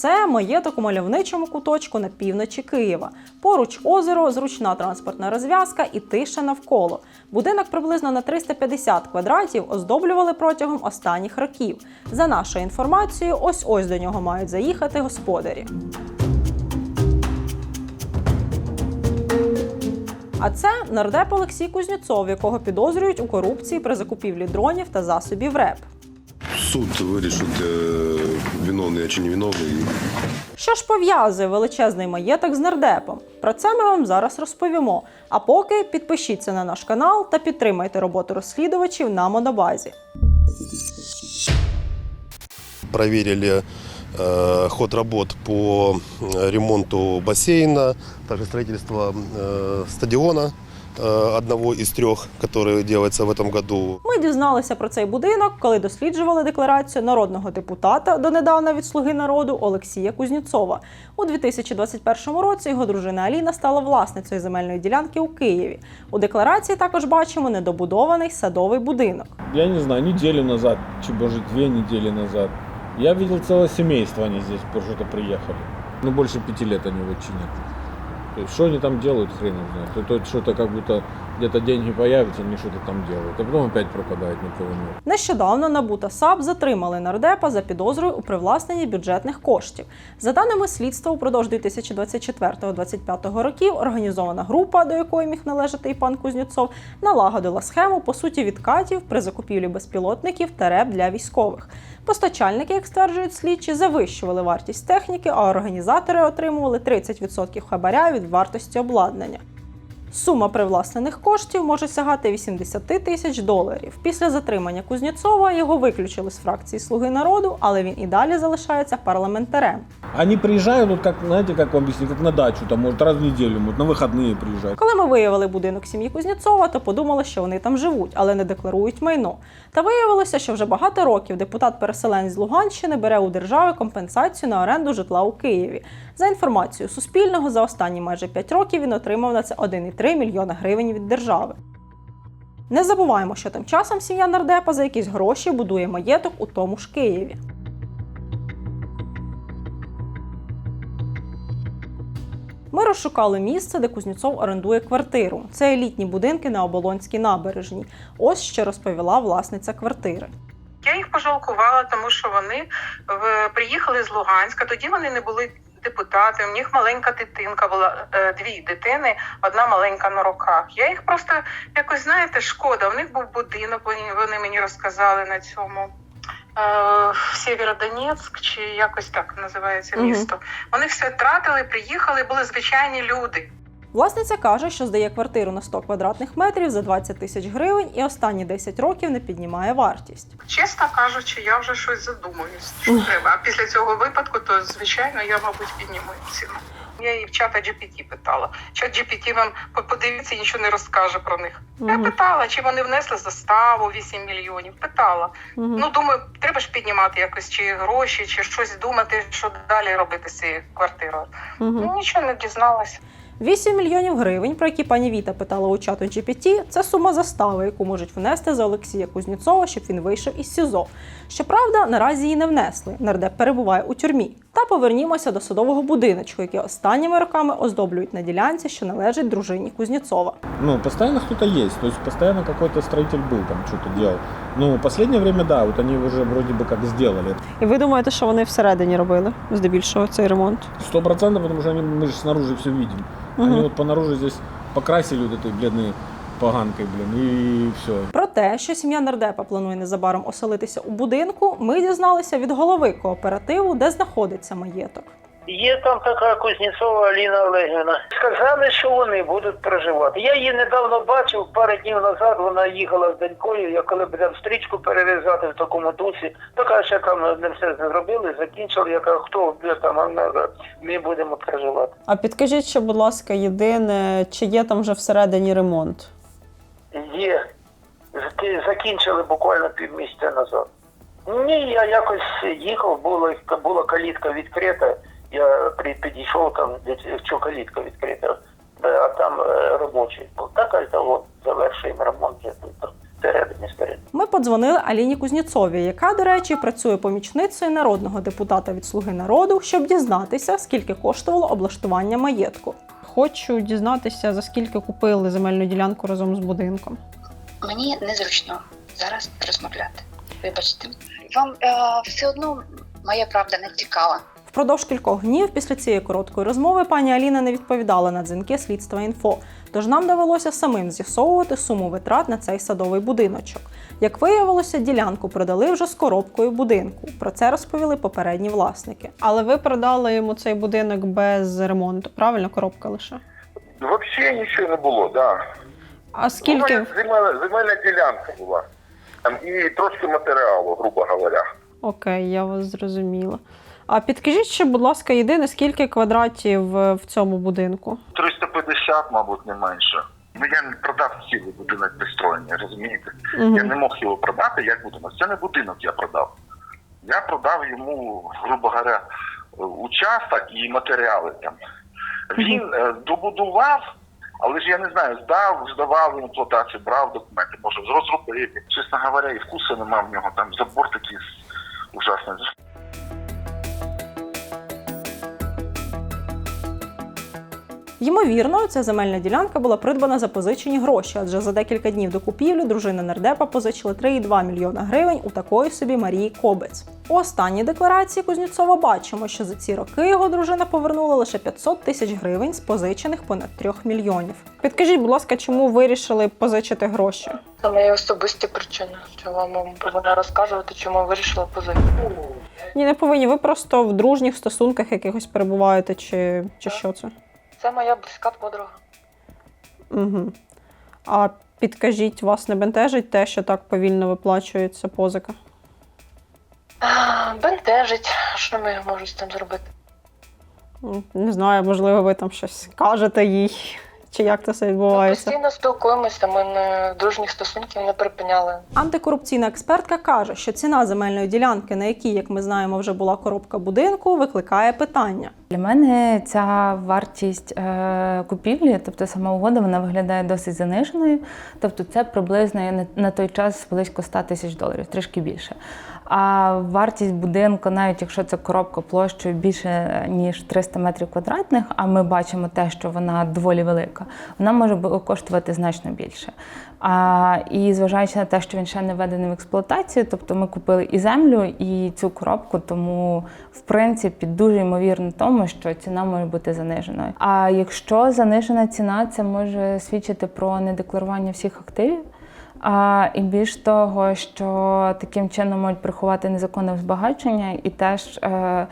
це маєток у мальовничому куточку на півночі Києва. Поруч озеро, зручна транспортна розв'язка і тиша навколо. Будинок приблизно на 350 квадратів оздоблювали протягом останніх років. За нашою інформацією, ось ось до нього мають заїхати господарі. А це нардеп Олексій Кузнєцов, якого підозрюють у корупції при закупівлі дронів та засобів РЕП Суд вирішить, е, виновний я чи не виновний. Що ж пов'язує величезний маєток з нардепом? Про це ми вам зараз розповімо. А поки підпишіться на наш канал та підтримайте роботу розслідувачів на Монобазі. Проверили э, ход работ по э, ремонту бассейна, также строительство э, стадиона э, одного из трех, который делается в этом году. Ми дізналися про цей будинок, коли досліджували декларацію народного депутата донедавна від Слуги народу Олексія Кузнєцова. У 2021 році його дружина Аліна стала власницею земельної ділянки у Києві. У декларації також бачимо недобудований садовий будинок. я не знаю, неделю назад, чи может две недели назад, я видел целое семейство, они здесь что-то приехали. Ну, больше пяти лет они вот чинят. То есть, что они там делают, хрен его знает. То, то что-то как будто где-то деньги появятся, они что-то там делают. А потом опять пропадает, никого нет. Нещодавно НАБУ та САП затримали нардепа за підозрою у привласненні бюджетних коштів. За даними слідства, упродовж 2024-2025 років організована група, до якої міг належати і пан Кузнєцов, налагодила схему по суті відкатів при закупівлі безпілотників та РЕП для військових. Постачальники, як стверджують слідчі, завищували вартість техніки, а організатори отримували 30% хабаря від вартості обладнання. Сума привласнених коштів може сягати 80 тисяч доларів. Після затримання Кузнєцова його виключили з фракції Слуги народу, але він і далі залишається парламентарем. Они приезжают, вот как, знаете, как вам объяснить, как на дачу, там, может, раз в неделю, может, на выходные приезжают. Коли ми виявили будинок сім'ї Кузнєцова, то подумали, що вони там живуть, але не декларують майно. Та виявилося, що вже багато років депутат-переселенець з Луганщини бере у держави компенсацію на оренду житла у Києві. За інформацією Суспільного, за останні майже 5 років він отримав на це 1,3 мільйона гривень від держави. Не забуваємо, що тим часом сім'я нардепа за якісь гроші будує маєток у тому ж Києві. Ми розшукали місце, де Кузнєцов орендує квартиру. Це елітні будинки на Оболонській набережній. Ось що розповіла власниця квартири. Я їх пожалкувала, тому що вони приїхали з Луганська. Тоді вони не були депутати. У них маленька дитинка була е, дві дитини, одна маленька на руках. Я їх просто якось знаєте, шкода. У них був будинок. Вони, мені розказали на цьому. е, Сєвєродонецьк, чи якось так називається місто. Вони все втратили, приїхали, були звичайні люди. Власниця каже, що здає квартиру на 100 квадратних метрів за 20 тисяч гривень і останні 10 років не піднімає вартість. Чесно кажучи, я вже щось задумуюсь, що треба. А після цього випадку, то звичайно я, мабуть, підніму ціну. Я її в чата GPT питала. Чат GPT вам по- подивіться, нічого не розкаже про них. Я питала, чи вони внесли заставу 8 мільйонів. Питала. Ну думаю, треба ж піднімати якось чи гроші, чи щось думати, що далі робити з цією квартирою. Ну нічого не дізналась. 8 мільйонів гривень, про які пані Віта питала у чату GPT, це сума застави, яку можуть внести за Олексія Кузнєцова, щоб він вийшов із СІЗО. Щоправда, наразі її не внесли. Нардеп перебуває у тюрмі. Та повернімося до садового будиночку, який останніми роками оздоблюють на ділянці, що належить дружині Кузнєцова. Ну, постоянно кто-то есть, то есть постоянно какой-то строитель был там, что-то делал. Ну, в последнее время, да, вот они уже вроде бы как сделали. І ви думаєте, що вони всередині робили здебільшого цей ремонт? Сто процентов, потому что они, мы же снаружи все видим. Мгм. Они вот понаружи здесь покрасили вот этой бледной поганкой, блин, и все. Те, що сім'я нардепа планує незабаром оселитися у будинку, ми дізналися від голови кооперативу, де знаходиться маєток. Є там така Кузнєцова Аліна Олегівна. Сказали, що вони будуть проживати. Я її недавно бачив, пару днів назад вона їхала з донькою, я коли будемо стрічку перерізати в такому дусі, така ще там не все зробили, закінчили, яка хто де там, ми будемо проживати. А підкажіть ще, будь ласка, єдине, чи є там вже всередині ремонт? Є. Зак- Закінчили буквально півмісяця назад. Ні, я якось їхав, була, була калітка відкрита. Я при- підійшов там, що калітка відкрита, Е, а там е, робочий був. Так, а от завершуємо ремонт. Всередині, всередині. Ми подзвонили Аліні Кузніцовій, яка, до речі, працює помічницею народного депутата від Слуги народу, щоб дізнатися, скільки коштувало облаштування маєтку. Хочу дізнатися, за скільки купили земельну ділянку разом з будинком. Мені незручно зараз розмовляти. Вибачте, вам е, все одно моя правда не цікава. Впродовж кількох днів після цієї короткої розмови пані Аліна не відповідала на дзвінки слідства інфо. Тож нам довелося самим з'ясовувати суму витрат на цей садовий будиночок. Як виявилося, ділянку продали вже з коробкою будинку. Про це розповіли попередні власники. Але ви продали йому цей будинок без ремонту, правильно? Коробка лише. Взагалі нічого не було, да. А скільки Ну, земельна, земельна ділянка була. Там і трошки матеріалу, грубо говоря. окей, я вас зрозуміла. А підкажіть ще, будь ласка, єдине, скільки квадратів е, в цьому будинку? 350, мабуть, не менше. Ну я не продав цілий будинок безстроєння, розумієте? Мгм. Я не мог його продати як будинок. Це не будинок я продав. Я продав йому, грубо говоря, е, участок і матеріали там. Він е, добудував, але ж я не знаю, здав, здавав в експлуатацію, брав документи, може, розробив. Чесно говоря, і вкусу нема в нього, там забор такий ужасний. Ймовірно, ця земельна ділянка була придбана за позичені гроші, адже за декілька днів до купівлі дружина нардепа позичила 3,2 мільйона гривень у такої собі Марії Кобець. У останній декларації Кузнєцова бачимо, що за ці роки його дружина повернула лише 500 тисяч гривень з позичених понад 3 мільйонів. Підкажіть, будь ласка, чому вирішили позичити гроші? Це мої особисті причини. Що вам повинна розказувати, чому вирішила позицію. Ні, не повинні. Ви просто в дружніх стосунках якихось перебуваєте, чи, чи що це? Це моя близька подруга. Угу. А підкажіть, вас не бентежить те, що так повільно виплачується позика? А, Бентежить, що ми можемо з цим зробити? Не знаю, можливо, ви там щось кажете їй, чи як це все Ми постійно спілкуємося, ми не дружніх стосунків не припиняли. Антикорупційна експертка каже, що ціна земельної ділянки, на якій, як ми знаємо, вже була коробка будинку, викликає питання. Для мене ця вартість е, купівлі, тобто сама угода, вона виглядає досить заниженою. Тобто це приблизно на той час близько 100 тисяч доларів, трішки більше. А вартість будинку, навіть якщо це коробка площею більше ніж 300 метрів квадратних, а ми бачимо те, що вона доволі велика, вона може коштувати значно більше. А, і зважаючи на те, що він ще не введений в експлуатацію, тобто ми купили і землю, і цю коробку, тому в принципі дуже ймовірно тому, що ціна може бути заниженою. А якщо занижена ціна, це може свідчити про недекларування всіх активів. А, і більш того, що таким чином можуть приховати незаконне збагачення, і теж е,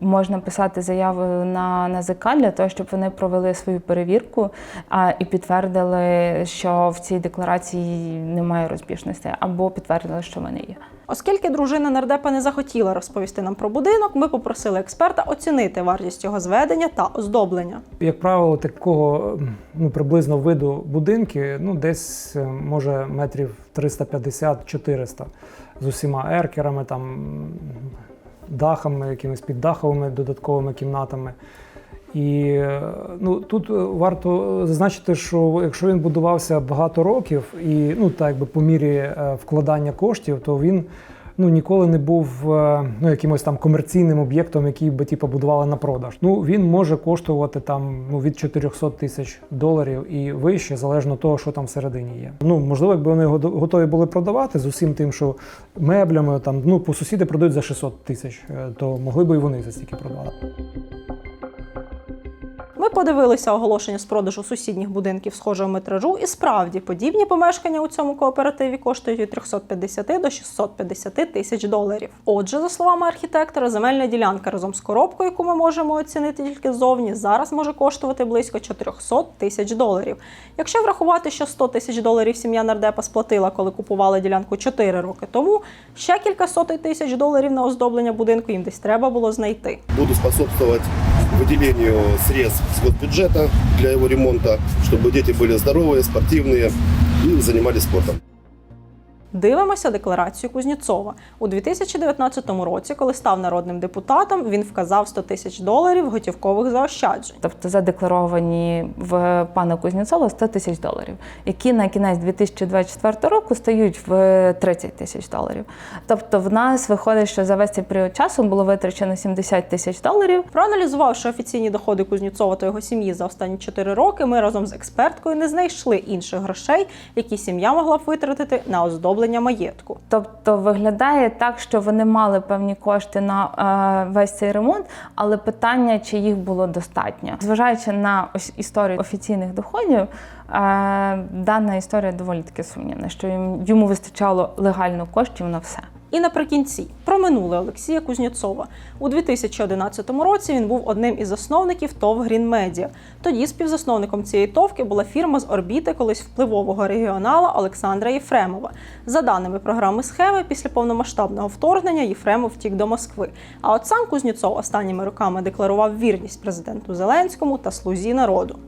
можна писати заяву на НАЗК для того, щоб вони провели свою перевірку а, і підтвердили, що в цій декларації немає розбіжностей, або підтвердили, що вони є. Оскільки дружина нардепа не захотіла розповісти нам про будинок, ми попросили експерта оцінити вартість його зведення та оздоблення. Як правило, такого ну, приблизно виду будинки ну, десь е, може метрів 350-400 з усіма еркерами, там, дахами, якимись піддаховими додатковими кімнатами. І ну, тут е, варто зазначити, що якщо він будувався багато років і ну, так якби по мірі е, вкладання коштів, то він ну, ніколи не був е, ну, якимось там комерційним об'єктом, який би типу, будували на продаж. Ну, він може коштувати там ну, від 400 тисяч доларів і вище, залежно того, що там всередині є. Ну, можливо, якби вони його готові були продавати з усім тим, що меблями, там, ну, по сусіди продають за 600 тисяч, е, то могли б і вони за стільки продавати. Подивилися оголошення з продажу сусідніх будинків схожого метражу, і справді подібні помешкання у цьому кооперативі коштують від 350 до 650 тисяч доларів. Отже, за словами архітектора, земельна ділянка разом з коробкою, яку ми можемо оцінити тільки ззовні, зараз може коштувати близько 400 тисяч доларів. Якщо врахувати, що 100 тисяч доларів сім'я нардепа сплатила, коли купувала ділянку 4 роки тому, ще кілька сотень тисяч доларів на оздоблення будинку їм десь треба було знайти. Буду способствовать выделению средств госбюджета для его ремонта, чтобы дети были здоровые, спортивные и занимались спортом. Дивимося декларацію Кузнєцова. У 2019 році, коли став народним депутатом, він вказав 100 тисяч доларів готівкових заощаджень. Тобто задекларовані в пана Кузнєцова 100 тисяч доларів, які на кінець 2024 року стають в 30 тисяч доларів. Тобто, в нас виходить, що за весь цей період часу було витрачено 70 тисяч доларів. Проаналізувавши офіційні доходи Кузнєцова та його сім'ї за останні 4 роки, ми разом з експерткою не знайшли інших грошей, які сім'я могла б витратити на оздоблення маєтку. Тобто виглядає так, що вони мали певні кошти на е, весь цей ремонт, але питання, чи їх було достатньо. Зважаючи на ось історію офіційних доходів, е, дана історія доволі таки сумнівна, що йому вистачало легально коштів на все. І наприкінці про минуле Олексія Кузнєцова. У 2011 році він був одним із засновників ТОВ Green Media. Тоді співзасновником цієї товки була фірма з орбіти колись впливового регіонала Олександра Єфремова. За даними програми схеми, після повномасштабного вторгнення Єфремов втік до Москви. А от сам Кузнєцов останніми роками декларував вірність президенту Зеленському та слузі народу.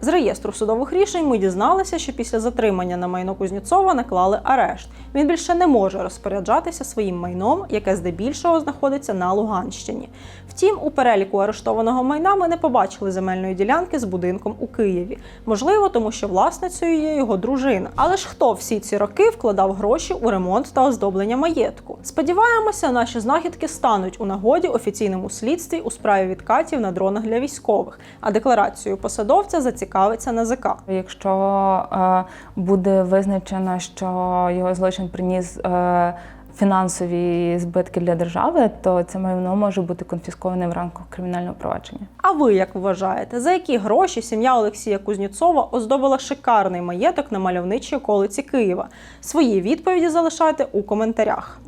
З реєстру судових рішень ми дізналися, що після затримання на майно Кузнєцова наклали арешт. Він більше не може розпоряджатися своїм майном, яке здебільшого знаходиться на Луганщині. Втім, у переліку арештованого майна ми не побачили земельної ділянки з будинком у Києві. Можливо, тому що власницею є його дружина. Але ж хто всі ці роки вкладав гроші у ремонт та оздоблення маєтку? Сподіваємося, наші знахідки стануть у нагоді офіційному слідстві у справі відкатів на дронах для військових, а декларацією посадовця зацікавиться НАЗК. Якщо е, буде визначено, що його злочин приніс е, фінансові збитки для держави, то це майно може бути конфісковане в рамках кримінального провадження. А ви як вважаєте, за які гроші сім'я Олексія Кузнєцова оздобила шикарний маєток на мальовничій околиці Києва? Свої відповіді залишайте у коментарях.